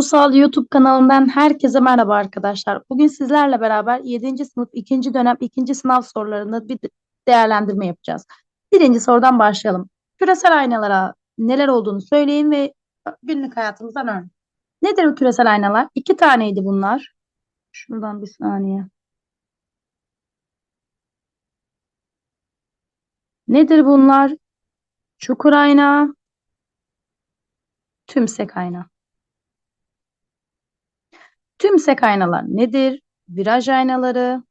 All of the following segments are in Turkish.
Sorusal YouTube kanalından herkese merhaba arkadaşlar. Bugün sizlerle beraber 7. sınıf 2. dönem 2. sınav sorularını bir değerlendirme yapacağız. Birinci sorudan başlayalım. Küresel aynalara neler olduğunu söyleyin ve günlük hayatımızdan örnek. Nedir bu küresel aynalar? İki taneydi bunlar. Şuradan bir saniye. Nedir bunlar? Çukur ayna, tümsek ayna. Tümsek aynalar nedir? Viraj aynaları,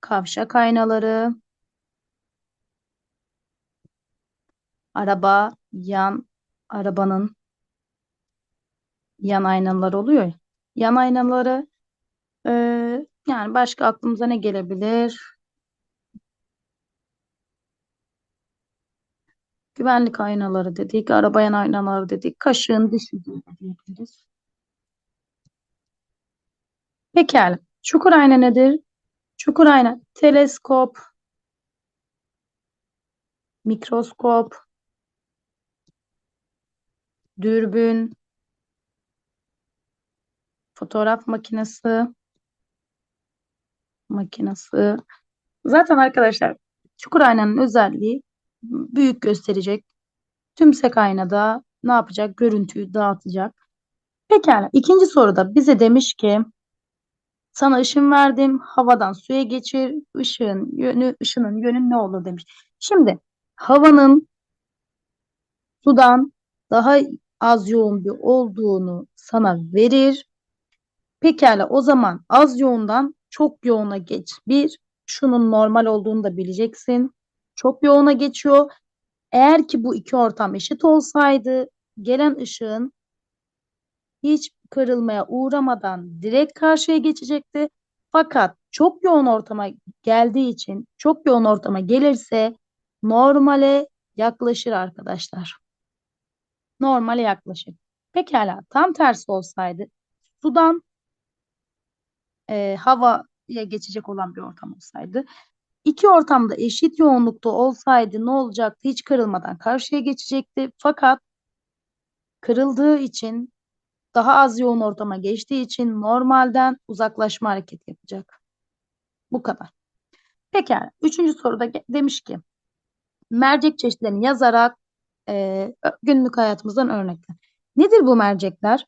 kavşak aynaları, araba, yan arabanın yan aynaları oluyor ya. Yan aynaları e, yani başka aklımıza ne gelebilir? Güvenlik aynaları dedik, araba yan aynaları dedik, kaşığın de diyebiliriz. Pekala. Çukur ayna nedir? Çukur ayna teleskop, mikroskop, dürbün, fotoğraf makinesi, makinesi. Zaten arkadaşlar çukur aynanın özelliği büyük gösterecek. Tümsek aynada ne yapacak? Görüntüyü dağıtacak. Pekala. İkinci soruda bize demiş ki sana ışın verdim. Havadan suya geçir. Işığın yönü, ışının yönü ne olur demiş. Şimdi havanın sudan daha az yoğun bir olduğunu sana verir. Pekala o zaman az yoğundan çok yoğuna geç. Bir, şunun normal olduğunu da bileceksin. Çok yoğuna geçiyor. Eğer ki bu iki ortam eşit olsaydı gelen ışığın hiç kırılmaya uğramadan direkt karşıya geçecekti. Fakat çok yoğun ortama geldiği için çok yoğun ortama gelirse normale yaklaşır arkadaşlar. Normale yaklaşır. Pekala tam tersi olsaydı sudan e, havaya geçecek olan bir ortam olsaydı iki ortamda eşit yoğunlukta olsaydı ne olacaktı? Hiç kırılmadan karşıya geçecekti. Fakat kırıldığı için daha az yoğun ortama geçtiği için normalden uzaklaşma hareketi yapacak. Bu kadar. Pekala. Üçüncü soruda demiş ki mercek çeşitlerini yazarak e, günlük hayatımızdan örnekler. Nedir bu mercekler?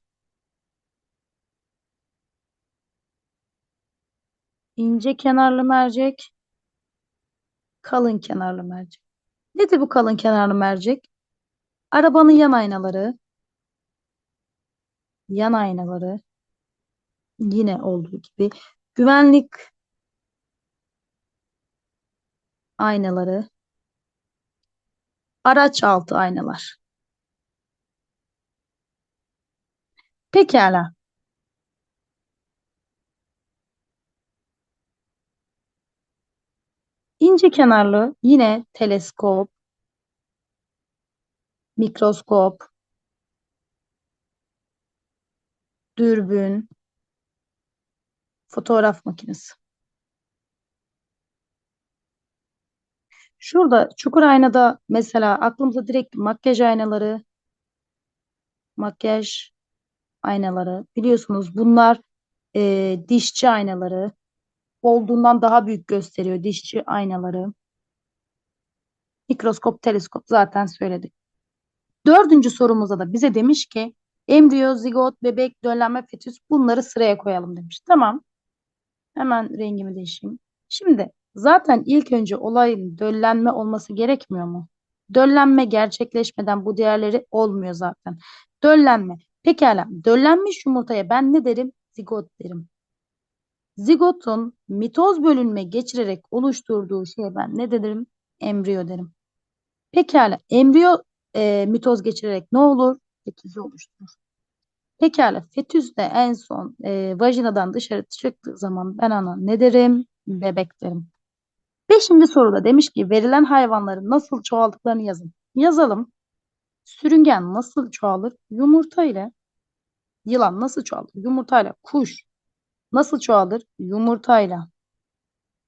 İnce kenarlı mercek, kalın kenarlı mercek. Nedir bu kalın kenarlı mercek? Arabanın yan aynaları, yan aynaları yine olduğu gibi güvenlik aynaları, araç altı aynalar. Pekala. İnce kenarlı yine teleskop, mikroskop, dürbün, fotoğraf makinesi. Şurada çukur aynada mesela aklımıza direkt makyaj aynaları, makyaj aynaları biliyorsunuz bunlar e, dişçi aynaları olduğundan daha büyük gösteriyor dişçi aynaları. Mikroskop, teleskop zaten söyledik. Dördüncü sorumuzda da bize demiş ki embriyo, zigot, bebek, döllenme, fetüs bunları sıraya koyalım demiş. Tamam. Hemen rengimi değişeyim. Şimdi zaten ilk önce olayın döllenme olması gerekmiyor mu? Döllenme gerçekleşmeden bu değerleri olmuyor zaten. Döllenme. Pekala. Döllenmiş yumurtaya ben ne derim? Zigot derim. Zigotun mitoz bölünme geçirerek oluşturduğu şeye ben ne derim? Embriyo derim. Pekala. Embriyo e, mitoz geçirerek ne olur? Fetüsü oluşturur. Pekala. Fetüs de en son e, vajinadan dışarı çıktığı zaman ben ona ne derim? Bebek derim. Beşinci soruda demiş ki verilen hayvanların nasıl çoğaldıklarını yazın. Yazalım. Sürüngen nasıl çoğalır? Yumurta ile. Yılan nasıl çoğalır? Yumurtayla. Kuş nasıl çoğalır? Yumurtayla.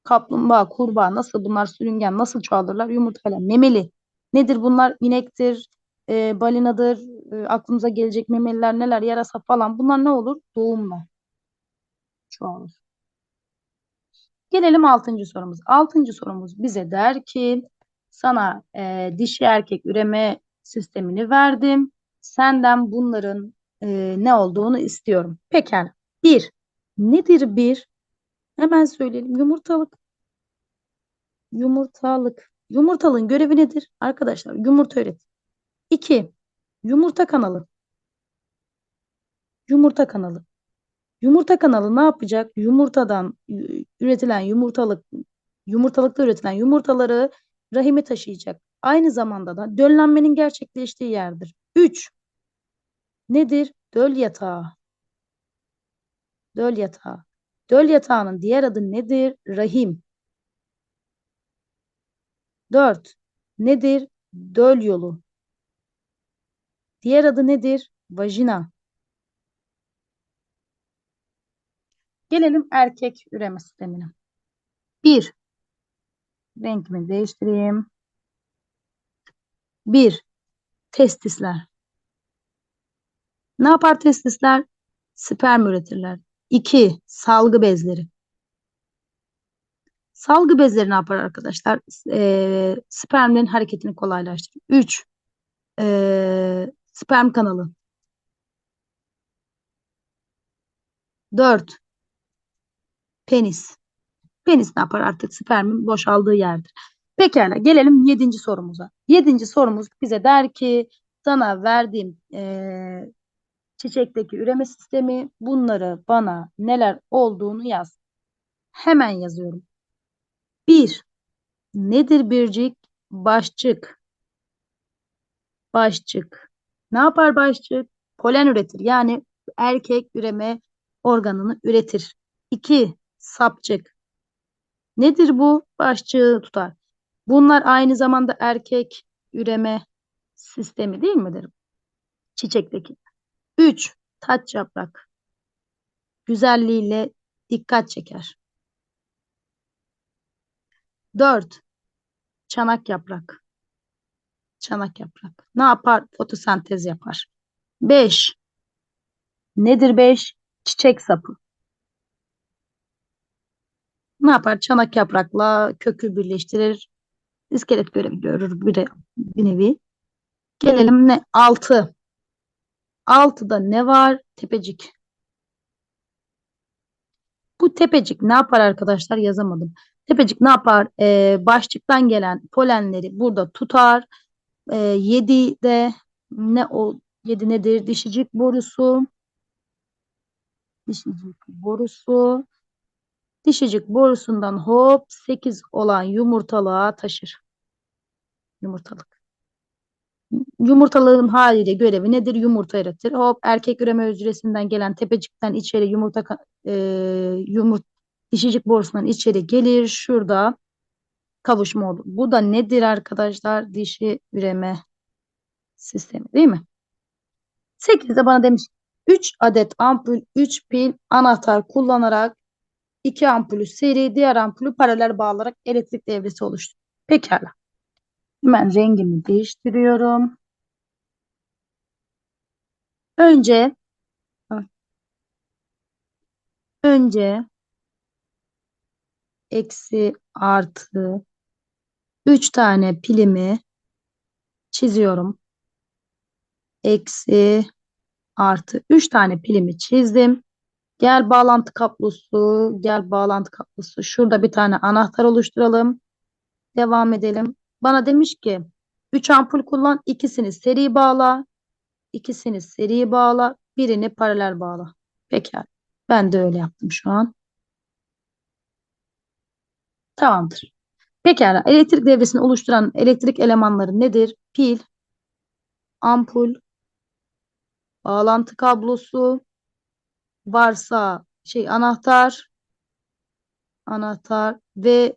Kaplumbağa, kurbağa nasıl bunlar sürüngen nasıl çoğalırlar? Yumurtayla. Memeli. Nedir bunlar? İnektir, e, balinadır, e, aklımıza gelecek memeliler neler, yarasa falan bunlar ne olur? Doğumla çoğalır. Gelelim altıncı sorumuz. Altıncı sorumuz bize der ki sana e, dişi erkek üreme sistemini verdim. Senden bunların e, ne olduğunu istiyorum. Pekala. Bir. Nedir bir? Hemen söyleyelim. Yumurtalık. Yumurtalık. Yumurtalığın görevi nedir? Arkadaşlar yumurta üretir. İki. Yumurta kanalı. Yumurta kanalı. Yumurta kanalı ne yapacak? Yumurtadan üretilen yumurtalık, yumurtalıkta üretilen yumurtaları rahime taşıyacak. Aynı zamanda da döllenmenin gerçekleştiği yerdir. 3. Nedir? Döl yatağı. Döl yatağı. Döl yatağının diğer adı nedir? Rahim. 4. Nedir? Döl yolu. Diğer adı nedir? Vajina. Gelelim erkek üreme sistemine. 1. Renkimi değiştireyim. 1. Testisler. Ne yapar testisler? Sperm üretirler. 2. Salgı bezleri. Salgı bezleri ne yapar arkadaşlar? E, spermlerin hareketini kolaylaştırır. 3. E, sperm kanalı. 4. Penis. Penis ne yapar artık? Spermin boşaldığı yerdir. Pekala gelelim yedinci sorumuza. Yedinci sorumuz bize der ki sana verdiğim e, çiçekteki üreme sistemi bunları bana neler olduğunu yaz. Hemen yazıyorum. Bir, nedir bircik? Başçık. Başçık. Ne yapar başçık? Polen üretir. Yani erkek üreme organını üretir. İki, sapçık. Nedir bu? Başçığı tutar. Bunlar aynı zamanda erkek üreme sistemi değil midir? Çiçekteki. 3. Taç yaprak. Güzelliğiyle dikkat çeker. 4. Çanak yaprak. Çanak yaprak. Ne yapar? Fotosentez yapar. 5. Nedir 5? Çiçek sapı. Ne yapar? Çanak yaprakla kökü birleştirir. İskelet görevi görür bir, bir nevi. Gelelim ne? 6. 6'da ne var? Tepecik. Bu tepecik ne yapar arkadaşlar? Yazamadım. Tepecik ne yapar? Ee, başçıktan gelen polenleri burada tutar. Ee, 7'de ne o 7 nedir? Dişicik borusu. Dişicik borusu. Dişicik borusundan hop 8 olan yumurtalığa taşır. Yumurtalık. Yumurtalığın haliyle görevi nedir? Yumurta yaratır. Hop erkek üreme hücresinden gelen tepecikten içeri yumurta e, yumurt dişicik borusundan içeri gelir. Şurada kavuşma olur. Bu da nedir arkadaşlar? Dişi üreme sistemi değil mi? 8'de bana demiş 3 adet ampul 3 pil anahtar kullanarak 2 ampulü seri diğer ampulü paralel bağlarak elektrik devresi oluştu. Pekala. Hemen rengimi değiştiriyorum. Önce önce eksi artı 3 tane pilimi çiziyorum. Eksi artı 3 tane pilimi çizdim. Gel bağlantı kablosu, gel bağlantı kablosu. Şurada bir tane anahtar oluşturalım. Devam edelim. Bana demiş ki 3 ampul kullan, ikisini seri bağla. İkisini seri bağla, birini paralel bağla. Pekala. Ben de öyle yaptım şu an. Tamamdır. Pekala. Elektrik devresini oluşturan elektrik elemanları nedir? Pil, ampul, bağlantı kablosu, varsa şey anahtar, anahtar ve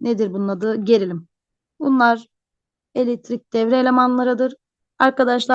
nedir bunun adı? Gerilim. Bunlar elektrik devre elemanlarıdır. Arkadaşlar